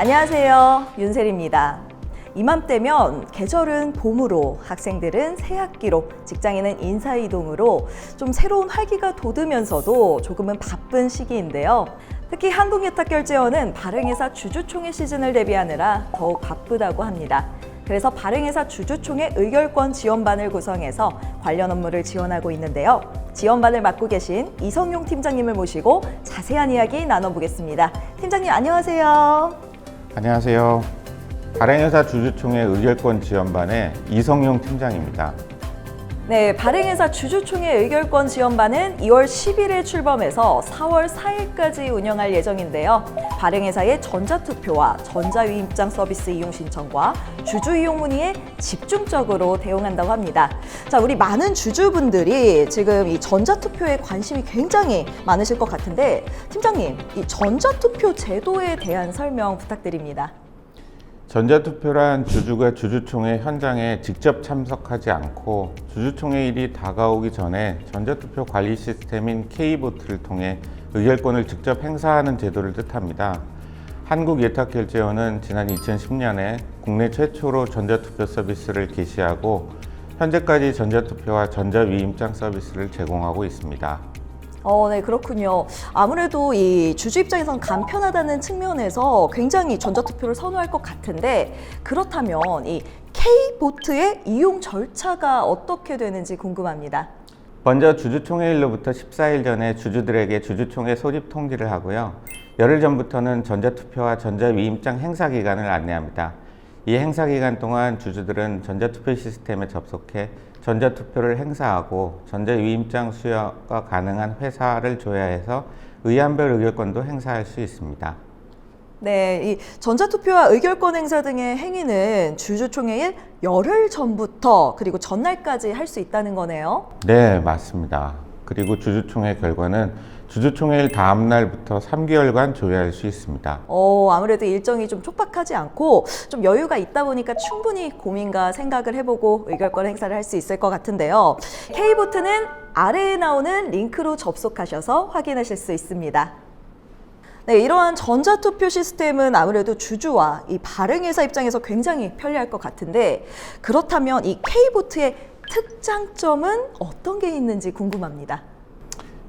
안녕하세요. 윤셀입니다. 이맘때면 계절은 봄으로, 학생들은 새학기로, 직장인은 인사이동으로 좀 새로운 활기가 돋으면서도 조금은 바쁜 시기인데요. 특히 한국예탁결제원은 발행회사 주주총회 시즌을 대비하느라 더욱 바쁘다고 합니다. 그래서 발행회사 주주총회 의결권 지원반을 구성해서 관련 업무를 지원하고 있는데요. 지원반을 맡고 계신 이성용 팀장님을 모시고 자세한 이야기 나눠보겠습니다. 팀장님 안녕하세요. 안녕하세요. 발행회사 주주총회 의결권 지원반의 이성용 팀장입니다. 네, 발행회사 주주총회 의결권 지원반은 2월 10일에 출범해서 4월 4일까지 운영할 예정인데요. 발행회사의 전자투표와 전자위임장 서비스 이용 신청과 주주 이용 문의에 집중적으로 대응한다고 합니다. 자, 우리 많은 주주분들이 지금 이 전자투표에 관심이 굉장히 많으실 것 같은데, 팀장님, 이 전자투표 제도에 대한 설명 부탁드립니다. 전자투표란 주주가 주주총회 현장에 직접 참석하지 않고 주주총회일이 다가오기 전에 전자투표 관리 시스템인 K보트를 통해 의결권을 직접 행사하는 제도를 뜻합니다. 한국예탁결제원은 지난 2010년에 국내 최초로 전자투표 서비스를 개시하고 현재까지 전자투표와 전자위임장 서비스를 제공하고 있습니다. 어, 네, 그렇군요. 아무래도 이 주주 입장에선 간편하다는 측면에서 굉장히 전자투표를 선호할 것 같은데 그렇다면 이 K보트의 이용 절차가 어떻게 되는지 궁금합니다. 먼저 주주총회일로부터 14일 전에 주주들에게 주주총회 소집 통지를 하고요. 열흘 전부터는 전자투표와 전자위임장 행사 기간을 안내합니다. 이 행사 기간 동안 주주들은 전자투표 시스템에 접속해 전자투표를 행사하고 전자위임장 수여가 가능한 회사를 조회해서 의안별 의결권도 행사할 수 있습니다. 네, 이 전자투표와 의결권 행사 등의 행위는 주주총회일 열흘 전부터 그리고 전날까지 할 수 있다는 거네요. 네, 맞습니다. 그리고 주주총회 결과는 주주총회일 다음 날부터 3개월간 조회할 수 있습니다. 어, 아무래도 일정이 좀 촉박하지 않고 좀 여유가 있다 보니까 충분히 고민과 생각을 해보고 의결권 행사를 할 수 있을 것 같은데요. K보트는 아래에 나오는 링크로 접속하셔서 확인하실 수 있습니다. 네, 이러한 전자투표 시스템은 아무래도 주주와 이 발행회사 입장에서 굉장히 편리할 것 같은데 그렇다면 이 K보트의 특장점은 어떤 게 있는지 궁금합니다.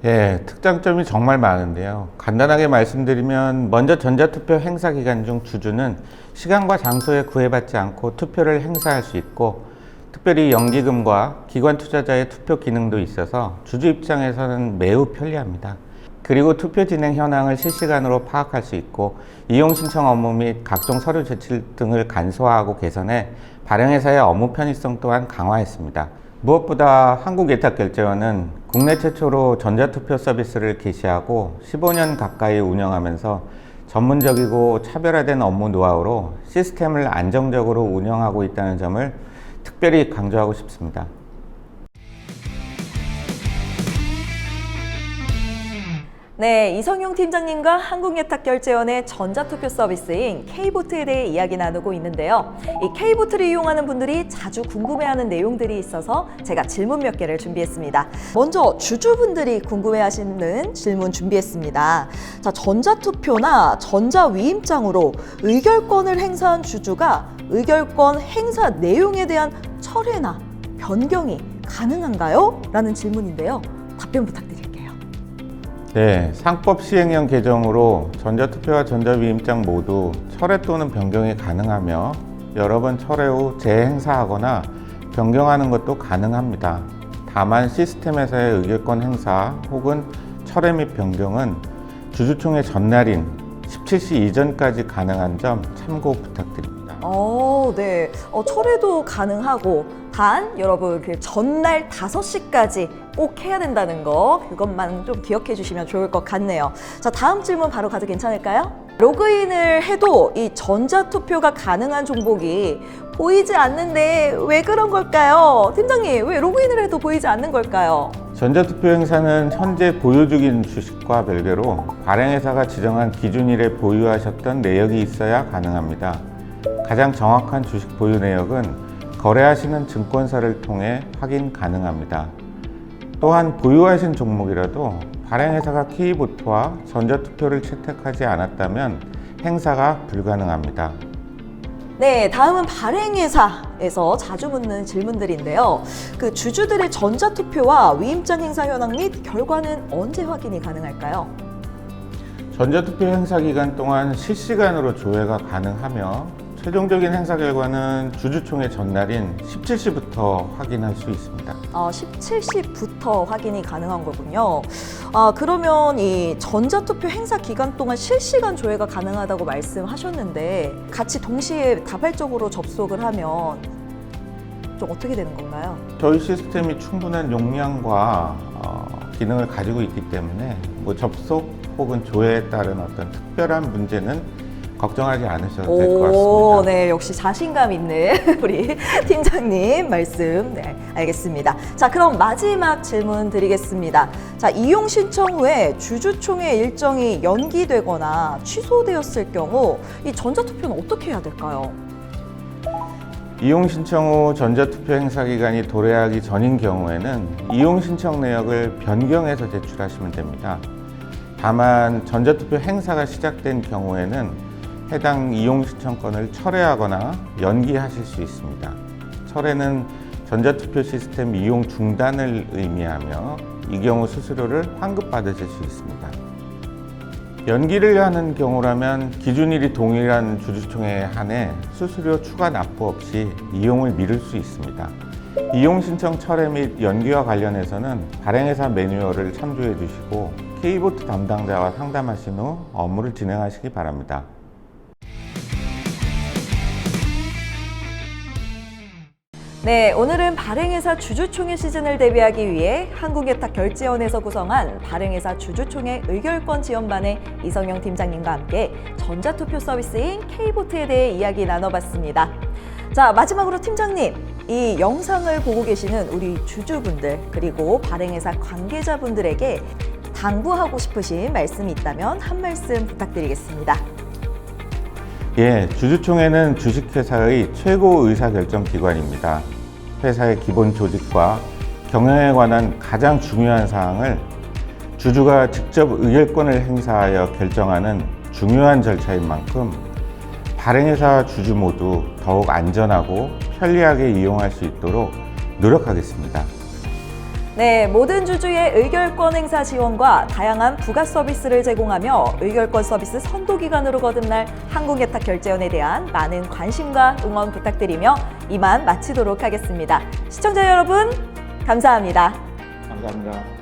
예, 특장점이 정말 많은데요. 간단하게 말씀드리면 먼저 전자투표 행사 기간 중 주주는 시간과 장소에 구애받지 않고 투표를 행사할 수 있고 특별히 연기금과 기관 투자자의 투표 기능도 있어서 주주 입장에서는 매우 편리합니다. 그리고 투표 진행 현황을 실시간으로 파악할 수 있고 이용 신청 업무 및 각종 서류 제출 등을 간소화하고 개선해 발행회사의 업무 편의성 또한 강화했습니다. 무엇보다 한국예탁 결제원은 국내 최초로 전자투표 서비스를 개시하고 15년 가까이 운영하면서 전문적이고 차별화된 업무 노하우로 시스템을 안정적으로 운영하고 있다는 점을 특별히 강조하고 싶습니다. 네, 이성용 팀장님과 한국예탁결제원의 전자투표 서비스인 K보트에 대해 이야기 나누고 있는데요. 이 K보트를 이용하는 분들이 자주 궁금해하는 내용들이 있어서 제가 질문 몇 개를 준비했습니다. 먼저 주주분들이 궁금해하시는 질문 준비했습니다. 자, 전자투표나 전자위임장으로 의결권을 행사한 주주가 의결권 행사 내용에 대한 철회나 변경이 가능한가요? 라는 질문인데요. 답변 부탁드릴게요. 네, 상법 시행령 개정으로 전자투표와 전자위임장 모두 철회 또는 변경이 가능하며 여러 번 철회 후 재행사하거나 변경하는 것도 가능합니다. 다만 시스템에서의 의결권 행사 혹은 철회 및 변경은 주주총회 전날인 17시 이전까지 가능한 점 참고 부탁드립니다. 어, 네. 어, 철회도 가능하고 단 여러분 그 전날 5시까지 꼭 해야 된다는 거 그것만 좀 기억해 주시면 좋을 것 같네요. 자, 다음 질문 바로 가도 괜찮을까요? 로그인을 해도 이 전자투표가 가능한 종목이 보이지 않는데 왜 그런 걸까요? 팀장님, 왜 로그인을 해도 보이지 않는 걸까요? 전자투표 행사는 현재 보유 중인 주식과 별개로 발행회사가 지정한 기준일에 보유하셨던 내역이 있어야 가능합니다. 가장 정확한 주식 보유 내역은 거래하시는 증권사를 통해 확인 가능합니다. 또한 보유하신 종목이라도 발행회사가 키보트와 전자투표를 채택하지 않았다면 행사가 불가능합니다. 네, 다음은 발행회사에서 자주 묻는 질문들인데요. 그 주주들의 전자투표와 위임장 행사 현황 및 결과는 언제 확인이 가능할까요? 전자투표 행사 기간 동안 실시간으로 조회가 가능하며 최종적인 행사 결과는 주주총회 전날인 17시부터 확인할 수 있습니다. 아, 17시부터 확인이 가능한 거군요. 아, 그러면 이 전자투표 행사 기간 동안 실시간 조회가 가능하다고 말씀하셨는데 같이 동시에 다발적으로 접속을 하면 좀 어떻게 되는 건가요? 저희 시스템이 충분한 용량과 어, 기능을 가지고 있기 때문에 뭐 접속 혹은 조회에 따른 어떤 특별한 문제는 걱정하지 않으셔도 될 것 오, 같습니다. 네, 역시 자신감 있는 우리 팀장님 말씀. 네, 알겠습니다. 자, 그럼 마지막 질문 드리겠습니다. 자, 이용 신청 후에 주주총회 일정이 연기되거나 취소되었을 경우 이 전자투표는 어떻게 해야 될까요? 이용 신청 후 전자투표 행사 기간이 도래하기 전인 경우에는 이용 신청 내역을 변경해서 제출하시면 됩니다. 다만 전자투표 행사가 시작된 경우에는 해당 이용 신청권을 철회하거나 연기하실 수 있습니다. 철회는 전자투표 시스템 이용 중단을 의미하며 이 경우 수수료를 환급받으실 수 있습니다. 연기를 하는 경우라면 기준일이 동일한 주주총회에 한해 수수료 추가 납부 없이 이용을 미룰 수 있습니다. 이용 신청 철회 및 연기와 관련해서는 발행회사 매뉴얼을 참조해 주시고 K보트 담당자와 상담하신 후 업무를 진행하시기 바랍니다. 네, 오늘은 발행회사 주주총회 시즌을 대비하기 위해 한국예탁결제원에서 구성한 발행회사 주주총회 의결권 지원반의 이성영 팀장님과 함께 전자투표 서비스인 K보트에 대해 이야기 나눠봤습니다. 자, 마지막으로 팀장님, 이 영상을 보고 계시는 우리 주주분들 그리고 발행회사 관계자분들에게 당부하고 싶으신 말씀이 있다면 한 말씀 부탁드리겠습니다. 예, 주주총회는 주식회사의 최고 의사결정 기관입니다. 회사의 기본 조직과 경영에 관한 가장 중요한 사항을 주주가 직접 의결권을 행사하여 결정하는 중요한 절차인 만큼 발행회사 주주 모두 더욱 안전하고 편리하게 이용할 수 있도록 노력하겠습니다. 네, 모든 주주의 의결권 행사 지원과 다양한 부가 서비스를 제공하며 의결권 서비스 선도 기관으로 거듭날 한국예탁 결제원에 대한 많은 관심과 응원 부탁드리며 이만 마치도록 하겠습니다. 시청자 여러분, 감사합니다. 감사합니다.